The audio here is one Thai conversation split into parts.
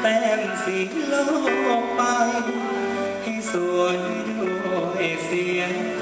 แต้มสีโลกไป ให้สวยด้วยเสียง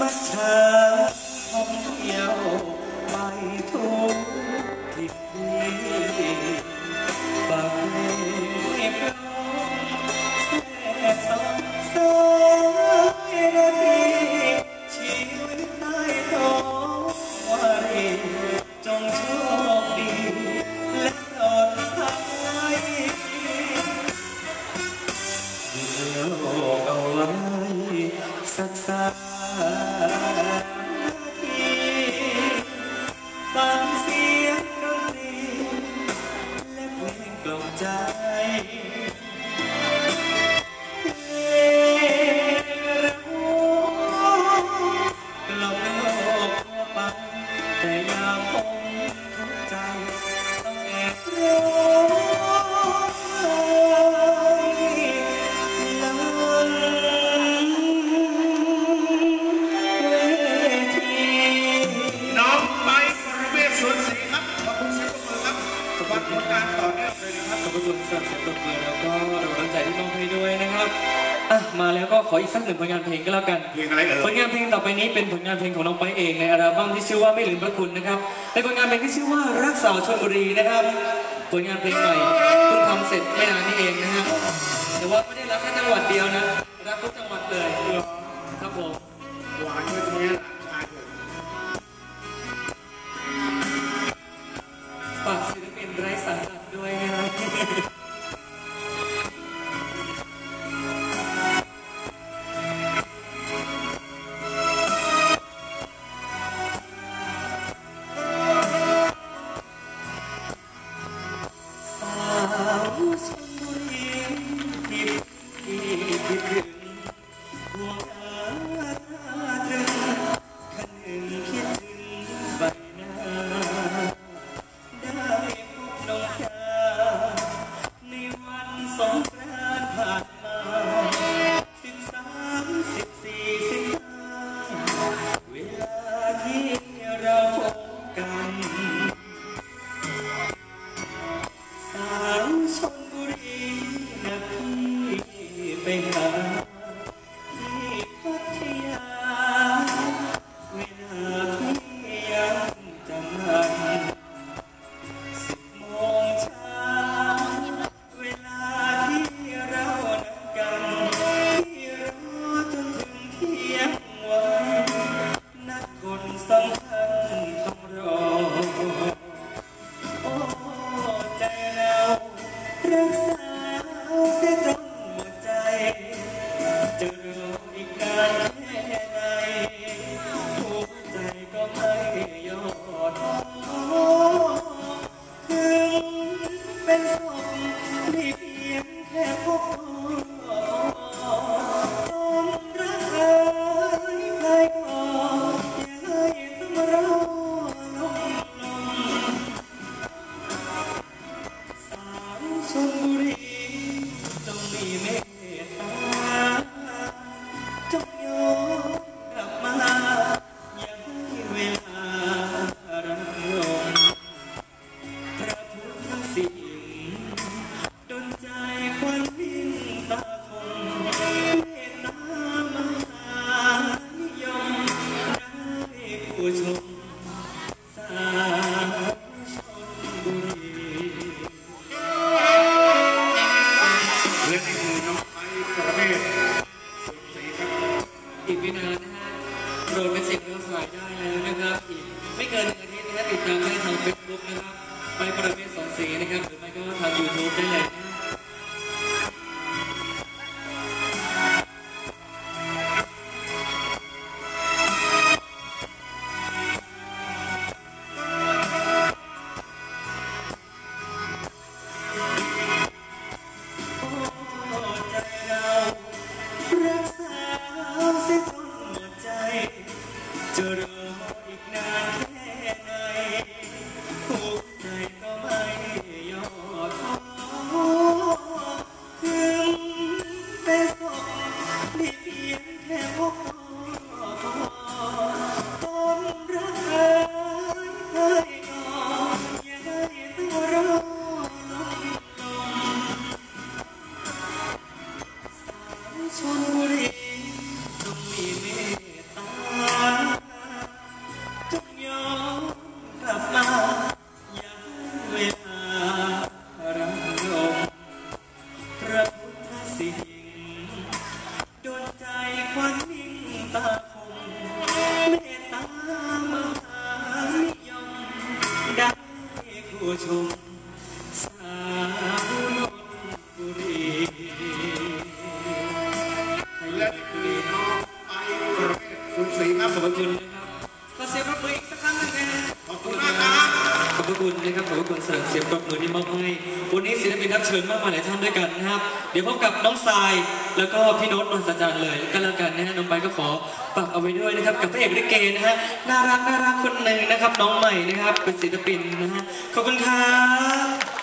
My thở Yeah. กองให้ด้วยนะครับอะมาแล้วก็ขออีกสักหนึ่งผลงานเพลงก็แล้วกันเพลงอะไรเอ่ยผลงานเพลงต่อไปนี้เป็นผลงานเพลงของน้องไปเองในอัลบั้มที่ชื่อว่าไม่ลืมพระคุณนะครับในผลงานเพลงที่ชื่อว่ารักสาวชลบุรีนะครับ ผลงานเพลงใหม่เพิ่งทำเสร็จไม่นานนี่เองนะฮะแต่ว่าไม่ได้รักแค่จังหวัดเดียวนะรักทุกจังหวัดเลย และนี่คือน้องไม้ประเภทสุดสีครับอีกไม่นานนะฮะโดนเป็นเสียงเราสายได้แล้วนะครับอีกไม่เกินหนึ่งอาทิตย์นะฮะติดตามได้ทางเฟซบุ๊กนะครับ ไปประเภทสอนสีนะครับหรือไม่ก็ทางยูทูบได้เลย ชลบุรีจงมีเมตตาจงยอมกลับมาอย่าเวลารังลมพระพุทธสิงห์โดนใจควันนิ่งตา ระคุณนะครับขอบพระคุณสำหรับเสียงปรบมือที่มอบให้วันนี้ศิลปินรับเชิญมากมายหลายท่านด้วยกันนะครับ เดี๋ยวพบกับน้องทรายแล้วก็พี่โน้ตนนทจันเลยก็แล้วกันนะฮะน้องไปก็ขอฝากเอาไว้ด้วยนะครับ กับพระเอกลิเกนะฮะน่ารักน่ารักคนหนึ่งนะครับ น้องใหม่นะครับเป็นศิลปินนะฮะขอบคุณครับ